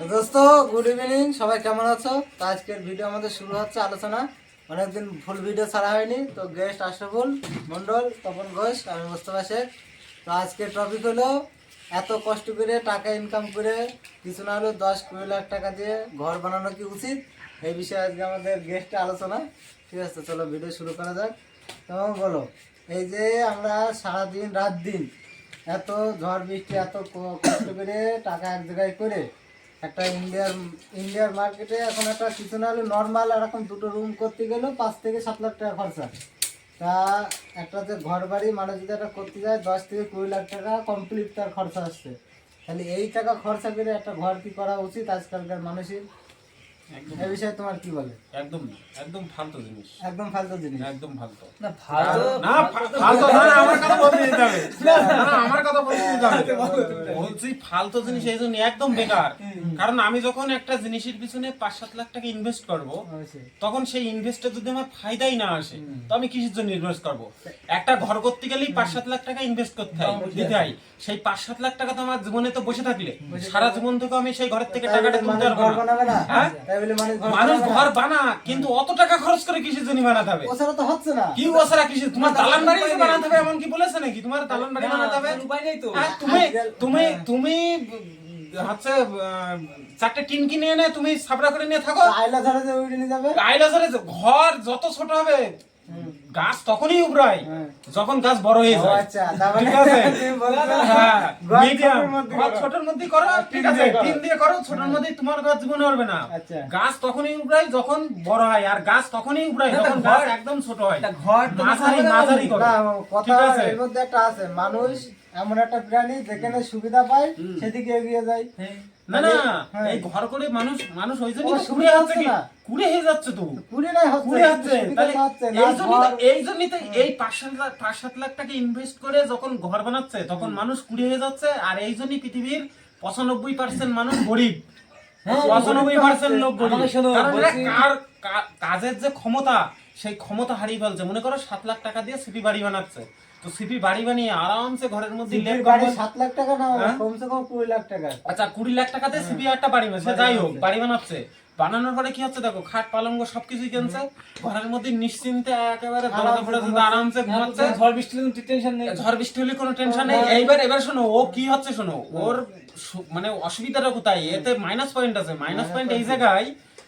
দোস্ত good evening সবাই কেমন আছো? তো আজকের ভিডিও আমাদের শুরু হচ্ছে আলোচনা। অনেকদিন ফুল ভিডিও ছাড়া হয়নি, তো গেস্ট আশরাফুল, মন্ডল, তপন ঘোষ, আমি মোস্তফা শেখ। তো আজকের টপিক হলো, এত কষ্ট করে টাকা ইনকাম করে কিছু না হলেও দশ কুড়ি লাখ টাকা দিয়ে ঘর বানানো কি উচিত? এই বিষয়ে আজকে আমাদের গেস্টে আলোচনা। ঠিক আছে, চলো ভিডিও শুরু করা যাক। তো বলো, এই যে আমরা সারাদিন, রাত দিন এত ঝড় বৃষ্টি, এত কষ্ট করে টাকা এক জায়গায় করে একটা ইন্ডিয়ার ইন্ডিয়ার মার্কেটে এখন একটা কিছু না হলে নর্মাল এরকম দুটো রুম করতে গেলেও পাঁচ থেকে সাত লাখ টাকা খরচা। তা একটা যে ঘর বাড়ি মানুষ যদি একটা করতে যায়, দশ থেকে কুড়ি লাখ টাকা কমপ্লিট তার খরচা আসছে। তাহলে এই টাকা খরচা করে একটা ঘর কি করা উচিত? আজকালকার মানুষের এই বিষয়ে তোমার কি বলে? একদম একদম ফালতু জিনিস। একদম ফালতু জিনিস। একদম ফালতু। না ভালো না ফালতু না আমার কথা বলতে দিতে হবে। না আমার কথা বলতে দিতে হবে। বলছি ফালতু জিনিস এই জন্য একদম বেকার। কারণ আমি যখন একটা জিনিসের পিছনে পাঁচ সাত লাখ টাকা ইনভেস্ট করব তখন সেই ইনভেস্টে যদি আমার ফায়দাই না আসে তো আমি কিসের জন্য ইনভেস্ট করব? একটা ঘর করতে গেলেই পাঁচ সাত লাখ টাকা ইনভেস্ট করতে হয় দিতে হয়। সেই পাঁচ সাত লাখ টাকা তো আমার জীবনে তো বসে থাকলে। সারা জীবন থেকে আমি সেই ঘরের থেকে টাকাটা তুলতে পারব ঘর না। বানাবে না হ্যাঁ? তাই মানুষ ঘর মানুষ বানাবে না? ঘর বানা কিন্তু অত টাকা খরচ করে কিসের জন্য বানাতে হবে। ওছাড়া তো হচ্ছে না। কি ওসারা কিসের তোমার দালান বাড়ি বানাতে হবে এমন কি বলেছে নাকি? তোমার দালান বাড়ি বানাতে হবে? উপায় নেই তো। হ্যাঁ, তুমি তুমি তুমি হচ্ছে চারটে টিন কিনে এনে তুমি সাবড়া করে নিয়ে থাকো। আইলা ধরে নিয়ে যাবে। আইলাজারে ঘর যত ছোট হবে গাছ তখনই উবরায় হ্যাঁ। যখন গাছ বড় হয়ে যায়। ঠিক আছে? ছোটোর মধ্যে করো। ঠিক আছে। তিন দিয়ে করো ছোটর মধ্যে তোমার গাছ জীবনে হবে না। আচ্ছা। গাছ তখনই উবরায় যখন বড় হয় আর গাছ তখনই উবরায় যখন গাছ একদম ছোট হয়। ঘর মাঝারি মাঝারি কথা এর মধ্যে একটা আছে। মানুষ এমন একটা প্রাণী যেখানে সুবিধা পায় সেদিকে এগিয়ে যায়। না না হ্যাঁ। এই ঘর করে মানুষ মানুষ ওই জন্য কুড়ে হচ্ছে না। কুড়ে হয়ে যাচ্ছে তো। কুড়ি হচ্ছে কুড়ে হচ্ছে তাহলে না এই জন্য এই জন্যই তো এই পাঁচ সাত লাখ পাঁচ সাত লাখ টাকা ইনভেস্ট করে যখন ঘর বানাচ্ছে তখন মানুষ কুড়ে হয়ে যাচ্ছে আর এই জন্যই পৃথিবীর পঁচানব্বই পার্সেন্ট মানুষ গরিব। হ্যাঁ, পঁচানব্বই পার্সেন্ট লোক গরিব। কার কাজের যে ক্ষমতা সেই ক্ষমতা হারিয়ে ফেলছে। মনে করো সাত লাখ টাকা দিয়ে সিপি বাড়ি বানাচ্ছে। তো সিপি বাড়ি বানিয়ে আরামসে ঘরের মধ্যে লেপ সিপির বাড়ি কম্বল- লাখ টাকা না হ্যাঁ? কমসে কম কুড়ি লাখ টাকা। আচ্ছা কুড়ি লাখ টাকাতে সিপি একটা বাড়ি বানাচ্ছে যাই হোক বাড়ি বানাচ্ছে। বানানোর পরে কি হচ্ছে দেখো খাট পালঙ্গ সবকিছুই কিনছে। ঘরের মধ্যে নিশ্চিন্তে একেবারে দরজা দিয়ে আরামসে ঘুমাচ্ছে। ঝড় বৃষ্টি হলে টেনশন নেই। ঝড় বৃষ্টি হলে কোনো টেনশন নেই। এইবার এবার শোনো ও কি হচ্ছে শোনো ওর মানে অসুবিধাটা কোথায়? এতে মাইনাস পয়েন্ট আছে। মাইনাস পয়েন্ট এই জায়গায়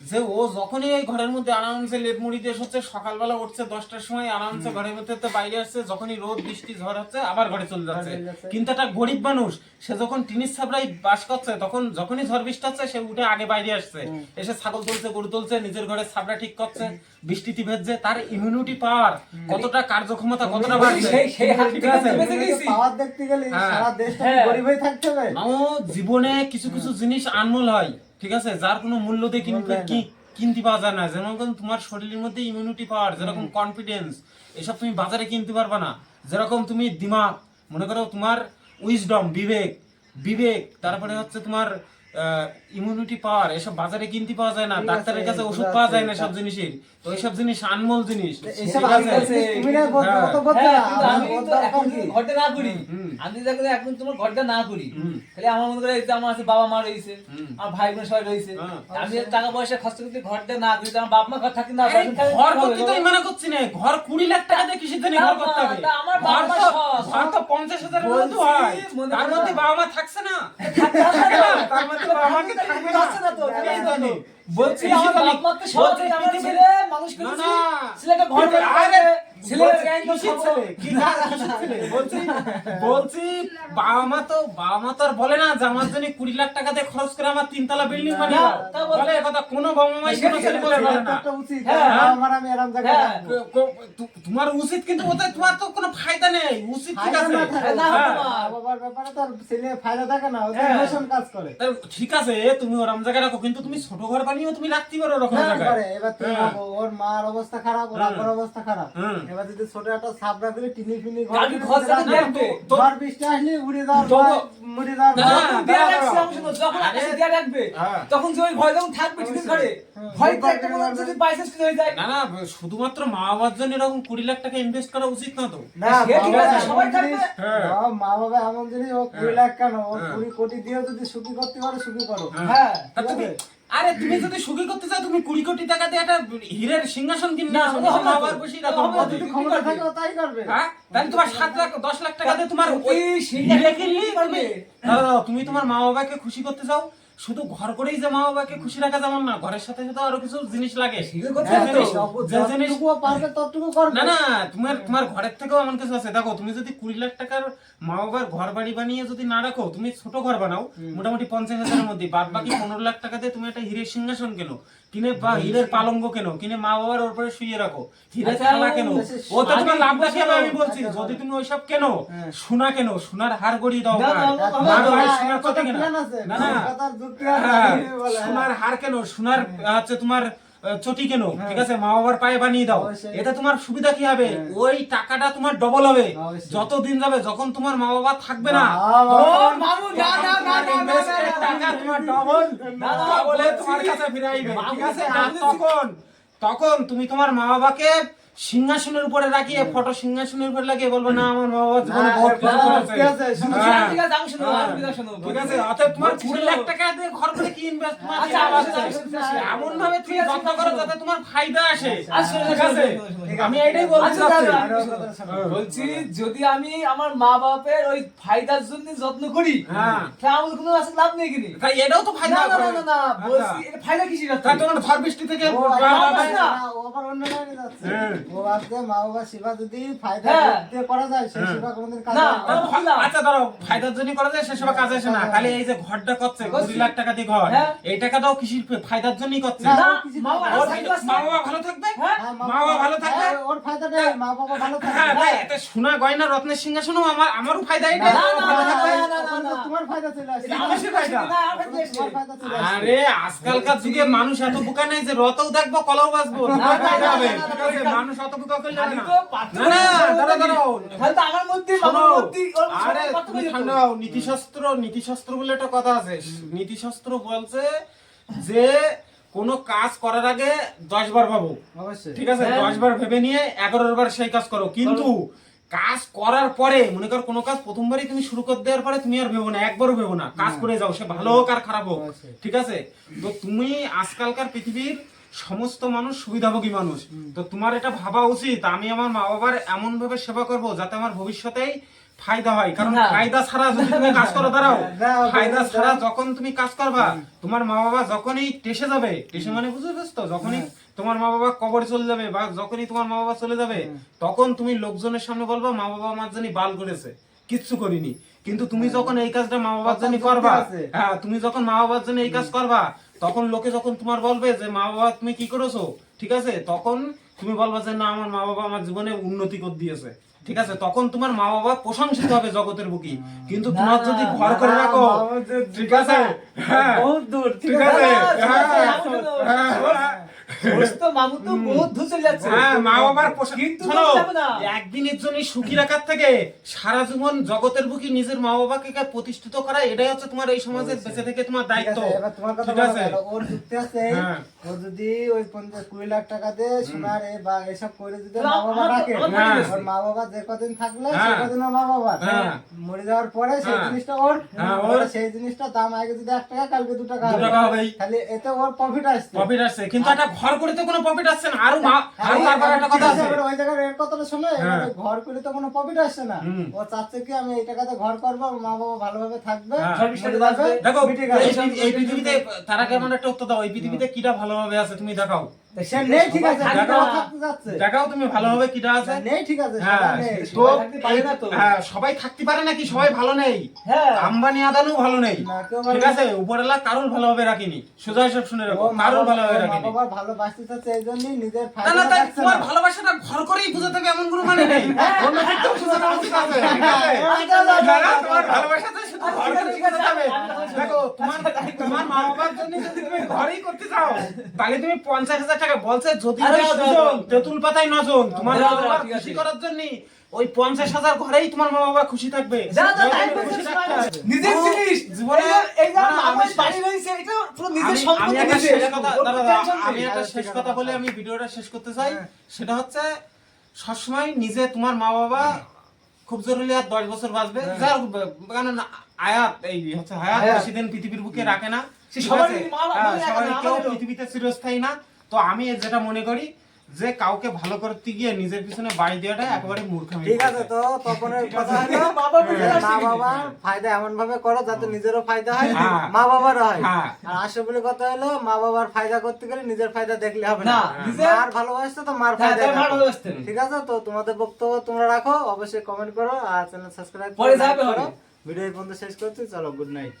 যে ও যখনই এই ঘরের মধ্যে আরামসে লেপ মুড়ি দিয়ে হচ্ছে সকালবেলা উঠছে দশটার সময় আরামসে ঘরের মধ্যে তো বাইরে আসছে যখনই রোদ বৃষ্টি ঝড় হচ্ছে আবার ঘরে চলে যাচ্ছে। কিন্তু একটা গরিব মানুষ সে যখন টিনিস ছাপড়াই বাস করছে তখন যখনই ঝড় বৃষ্টি হচ্ছে সে উঠে আগে বাইরে আসছে। এসে ছাগল তুলছে গরু তুলছে নিজের ঘরে ছাপড়া ঠিক করছে বৃষ্টিতে ভেজছে তার ইমিউনিটি পাওয়ার কতটা কার্যক্ষমতা কতটা বাড়ছে? সেই- সেই হাত আছে পাওয়ার দেখতে গেলে হ্যাঁ। সারা দেশটা হ্যাঁ। গরিব হয়ে থাকতে হবে জীবনে কিছু কিছু জিনিস আনমোল হয়। ঠিক আছে? যার কোনো মূল্য দিয়ে কিনতে। কি- কিনতে পাওয়া যায় না। যেমন তোমার শরীরের মধ্যে ইমিউনিটি পাওয়ার যেরকম কনফিডেন্স এসব তুমি বাজারে কিনতে পারবে না। যেরকম তুমি দিমাগ মনে করো তোমার উইজডম বিবেক বিবেক তারপরে হচ্ছে তোমার ইমিউনিটি পাওয়ার এসব বাজারে কিনতে পাওয়া যায় না ডাক্তারের কাছে ওষুধ পাওয়া যায় না সব জিনিসের। তো এইসব জিনিস আনমোল জিনিস। ঘরটা না করি। আমি দেখো এখন তোমার ঘরটা না করি। তাহলে আমার মনে করে আমার আছে বাবা মা রয়েছে আমার ভাই বোন সবাই রয়েছে। হ্যাঁ। আমি টাকা পয়সা খরচ করতে ঘরটা না করি আমার বাপ মা ঘর থাকতে না ঘর করতে তো? মানা করছি না। ঘর কুড়ি লাখ টাকা দিয়ে কিসের জন্য ঘর করতে হবে? আমার বাবা মা ঘর তো পঞ্চাশ হাজারের মতো হয়। তার মধ্যে বাবা মা থাকছে না। না। তার মধ্যে থাকবে না। না তো, বলছি আমার বাপ থেকে আমার ছেলে মানুষ করেছি। ছেলেটা ঘর আরে, বলছি, জ্ঞান তো কিসের খাব। ছেলে? কি কাজ, কিসের ছেলে? বলছি বলছি বাবা মা তো বাবা মা তো আর বলে না যে আমার জন্য কুড়ি লাখ টাকা দিয়ে খরচ করে আমার তিনতলা বিল্ডিং বানিয়ে দাও। তা বলছি। বলে কথা কোনো বাবা মাই কোনো ছেলে বলে বলে না একটা উচিত হ্যাঁ। হ্যাঁ। তু- তোমার উচিত কিন্তু তোমার তো কোনো ফায়দা নেই উচিত ঠিক আছে হ্যাঁ। বাবার ব্যাপারে তো ছেলে ফায়দা থাকে না ওদের হ্যাঁ। ইমোশন কাজ করে ঠিক আছে তুমি ওরম জায়গায় রাখো কিন্তু তুমি ছোট ঘর বানিয়েও তুমি রাখতে পারো ওরকম হ্যাঁ, জায়গায় এবার তুমি হ্যাঁ। ওর মার অবস্থা খারাপ ওর আব্বার অবস্থা খারাপ। এবার যদি ছোট একটা ছাপড়া করে টিনি ফিনি গাড়ি দেখবে। তো- উড়ে যাওয়ার মরে না, দেয়া দেয়া রাখবে হ্যাঁ। তখন যে ওই ভয় যখন থাকবে ঘরে। ভয় তো ভয় একটা থাকবে কোনো না। যদি বাইসেন্স হয়ে যায় না না শুধুমাত্র মা বাবার জন্য এরকম কুড়ি লাখ টাকা ইনভেস্ট করা উচিত না তো না সে ঠিক বাবা আছে, এমন সবাই থাকবে। জিনিস-। বাবা, মা বাবা এমন জিনিস ও কুড়ি লাখ কেন ও। কুড়ি কোটি দিয়েও যদি সুখী করতে পারো সুখী করো হ্যাঁ তুমি আরে তুমি যদি সুখী করতে চাও তুমি কুড়ি কোটি টাকা দিয়ে একটা হীরের সিংহাসন কিনে না, আসো ওটা হবে মা না তো। বাবার বসিয়ে ওটা রাখো হবে না, ও যদি ক্ষমতা থাকে ও তাই করবে হ্যাঁ তাহলে তোমার সাত লাখ দশ লাখ টাকা দিয়ে তোমার ওই সিংহাসন হিরে কিনলি। দাঁড়াও, তুমি তোমার মা বাবাকে খুশি করতে চাও? শুধু ঘর করেই যে মা বাবাকে খুশি রাখা যেমন না ঘরের সাথে সাথে আরও কিছু জিনিস লাগে। হ্যাঁ, না না তোমার তোমার ঘরের থেকেও এমন কিছু আছে। দেখো তুমি যদি কুড়ি লাখ টাকার মা বাবার ঘর বাড়ি বানিয়ে যদি না রাখো তুমি ছোট ঘর বানাও মোটামুটি পঞ্চাশ হাজারের মধ্যে। বাদ বাকি পনেরো লাখ টাকা দিয়ে তুমি একটা হীরের সিংহাসন কেনো। কিনে বা হীরের পালঙ্গ কেন? কিনে মা বাবার ওর পরে শুয়ে রাখো। হীরের খেলা কেন? ও তো তোমার লাভ দেখে আমি বলছি আচ্ছা, যদি তুমি ওইসব কেন হ্যাঁ। সোনা কেন? সোনার হার গড়িয়ে দাও না, মার। না, না, না, ভাই সোনার কথা কেনা? না না। হ্যাঁ, সোনার হার কেন? সোনার হচ্ছে তোমার চটি কেন হ্যাঁ। ঠিক আছে মা বাবার পায়ে বানিয়ে দাও এটা তোমার সুবিধা কি হবে হ্যাঁ। ওই টাকাটা তোমার ডবল হবে। যত দিন যাবে যখন তোমার মা বাবা থাকবে না টাকা তোমার ডবল। তোমার কাছে ঠিক আছে তখন তুমি তোমার মা বাবাকে সিংহাসনের উপরে রাখিয়ে ফটো সিংহাসনের উপরে লাগিয়ে বলবে না আমার মা বাবা জীবনে বহুত করেছে। ঠিক আছে, হ্যাঁ। ঠিক আছে, আমি শুনব। ঠিক আছে অতএব তোমার বলছি কুড়ি শোনো। লাখ টাকা দিয়ে ঘর করে কি ইনভেস্ট তোমার আচ্ছা, আচ্ছা? আচ্ছা, আচ্ছা, এমন ভাবে তুমি যত্ন করো যাতে তোমার ফায়দা আসে আচ্ছা, ঠিক আছে আমি এটাই আচ্ছা, শোনো। বলছি যদি আমি আমার মা বাপের ওই ফায়দার জন্য যত্ন করি হ্যাঁ। তাহলে কোনো আসলে লাভ নেই কিনি তাই এটাও তো ফায়দা না না না বলছি আচ্ছা। এটা ফায়দা কিসের তাই তোমার ঝড় থেকে আচ্ছা, না, অন্য যাচ্ছে। হ্যাঁ। হ্যাঁ। হ্যাঁ। না, আসবে না। ও বললাম। আচ্ছা ধরো ফায়দার জন্য করা যায় সেসব কাজ আসে না খালি এই যে ঘরটা করছে কুড়ি লাখ টাকা দিয়ে ঘর হ্যাঁ। এই টাকাটাও কৃষির ফায়দার জন্যই করছে না, না, ও কিছু মা বাবা না। ওর ফায়দা আছে। মা বাবা ভালো থাকবে হ্যাঁ হ্যাঁ, মা বাবা ভালো থাকবে হ্যাঁ, ওর ফায়দাটা মা বাবা ভালো হ্যাঁ থাকবে তাই সোনা গয়না রত্নের সিংহাসনও আমার আমারও ফায়দা এটা। তোমার চলে আরে আজকালকার যুগে মানুষ এত বোকা নেই যে রতও দেখব কলাও বাঁচবো মানুষ নীতিশাস্ত্র নীতিশাস্ত্র বলে একটা কথা আছে। নীতিশাস্ত্র বলছে যে কোনো কাজ করার আগে দশ বার ভাবো। ঠিক আছে? হ্যাঁ। দশ বার ভেবে নিয়ে এগারো বার সেই কাজ করো। কিন্তু কাজ করার পরে মনে কর কোনো কাজ প্রথমবারই তুমি শুরু করে দেওয়ার পরে তুমি আর ভেবো না একবারও ভেবো না। কাজ করে যাও সে ভালো হোক আর খারাপ হোক ঠিক আছে? তো তুমি আজকালকার পৃথিবীর সমস্ত মানুষ সুবিধাভোগী মানুষ। তো তোমার এটা ভাবা উচিত আমি আমার মা বাবার এমন ভাবে সেবা করব যাতে আমার ভবিষ্যতেই ফায়দা হয় কারণ ফায়দা ছাড়া যদি তুমি কাজ করো দাঁড়াও। ফায়দা ছাড়া যখন তুমি কাজ করবা তোমার মা বাবা যখনই টেসে যাবে টেসে মানে তো? যখনই তোমার মা বাবা কবরে চলে যাবে বা যখনই তোমার মা বাবা চলে যাবে তখন তুমি লোকজনের সামনে বলবা মা বাবা আমার জন্য বাল করেছে কিচ্ছু করিনি। কিন্তু তুমি যখন এই কাজটা মা বাবার জন্য করবা হ্যাঁ তুমি যখন মা বাবার জন্য এই কাজ করবা তখন লোকে যখন তোমার বলবে যে মা বাবা তুমি কি করেছ? ঠিক আছে? তখন তুমি বলবা যে না আমার মা বাবা আমার জীবনে উন্নতি করে দিয়েছে। ঠিক আছে তখন তোমার মা বাবা প্রশংসিত হবে জগতের বুকি কিন্তু তোমার যদি ঘর করে রাখো ঠিক আছে হ্যাঁ বহুত দূর ঠিক ঠিক আছে হ্যাঁ, ঠিক আছে, আমার। দোষ তো মামু তো বহুত দূর যাচ্ছে মা বাবার কিন্তু শোনো, করতে হবে না। একদিনের জন্য সুখী রাখার থেকে সারা জীবন জগতের বুকি নিজের মা বাবাকে প্রতিষ্ঠিত করা এটাই হচ্ছে তোমার এই সমাজে বেঁচে থেকে তোমার দায়িত্ব আছে, এবার তোমার কথা ঠিক আছে ওর যুক্তি আছে। ও যদি ওই পঞ্চাশ কুড়ি লাখ টাকা দিয়ে সোনার বা এসব করে যদি মা বাবা রাখে আমার। পরিবেশ। ওর মা বাবা যে কদিন থাকলে সে। কদিন মা বাবা। মরে যাওয়ার পরে সেই হ্যাঁ। জিনিসটা ওর হ্যাঁ। ওর সেই জিনিসটা দাম আগে যদি এক টাকা কালকে দু টাকা হবে। তাহলে এতে ওর প্রফিট আসছে প্রফিট আসছে কিন্তু একটা ঘর করে তো কোনো প্রফিট আসছে না। আরও মা হ্যাঁ, আরও তারপর একটা কথা আছে। ওই জায়গার এর কথাটা শুনে হ্যাঁ। ঘর করে তো কোনো প্রফিট আসছে না। ও চাচ্ছে কি আমি এই টাকাতে ঘর করব মা বাবা ভালোভাবে থাকবে হ্যাঁ। দেখো এই পৃথিবীতে তারা কেমন একটা উত্তর দাও? এই পৃথিবীতে কিটা ভালোভাবে আছে তুমি দেখাও। সবাই। থাকতে হ্যাঁ পারে। হ্যাঁ নাকি? ভালো নেই। হ্যাঁ। আম্বানি আদানিও ভালো নেই। ঠিক আছে উপরেলা কারুর ভালোভাবে রাখিনি? সোজা শুনে রাখো ভালোভাবে রাখিনি? তোমার ভালোবাসাটা ঘর করেই বুঝাতে হবে এমন কোনো মানে নেই। না, না, আচ্ছা, তোমার। ভালোবাসাটা শুধু ঘর ঠিক বুঝাতে হবে। আমি কথা শুনব। দেখো, তোমার তোমার মা বাবার জন্য যদি তুমি ঘরেই করতে চাও তাহলে তুমি পঞ্চাশ হাজার টাকা বলছে যদি হয়। তেঁতুল পাতায় নজন তোমার খুশি করার জন্য ওই পঞ্চাশ হাজার ঘরেই তোমার মা বাবা খুশি থাকবে। হয়। নিজের জিনিস। জীবনে আমি একটা শেষ কথা শেষ কথা বলে আমি ভিডিওটা শেষ করতে চাই। সেটা হচ্ছে সবসময় নিজে তোমার মা বাবা খুব জরুরি আর দশ বছর বাঁচবে। যার কারণ আয়াত এই হচ্ছে হায়াত। বেশি দিন পৃথিবীর বুকে রাখে না সে ঠিক মা- হ্যাঁ, মনে রাখে সবারই না, কেউ পৃথিবীতে চিরস্থায়ী না। তো আমি যেটা মনে করি যে কাউকে ভালো করতে গিয়ে নিজের পিছনে বাড়ি দেওয়াটা একেবারে মূর্খামি ঠিক আছে তো তপনের কথা হলো মা বাবার বুঝে হ্যাঁ, মা কি? বাবার ফায়দা এমন ভাবে করো যাতে নিজেরও ফায়দা হয় হ্যাঁ। মা বাবারও হয়। হ্যাঁ। আর আশরাফুলের কথা হলো মা বাবার ফায়দা করতে গেলে নিজের ফায়দা দেখলে হবে না। মার ভালোবাসতে তো মার হ্যাঁ, ফায়দা তাই মার ভালোবাসতে হবে। ঠিক আছে তো তোমাদের বক্তব্য তোমরা রাখো অবশ্যই কমেন্ট করো আর চ্যানেল সাবস্ক্রাইব যাবে ভিডিও এই পর্যন্ত শেষ করছি চলো গুড নাইট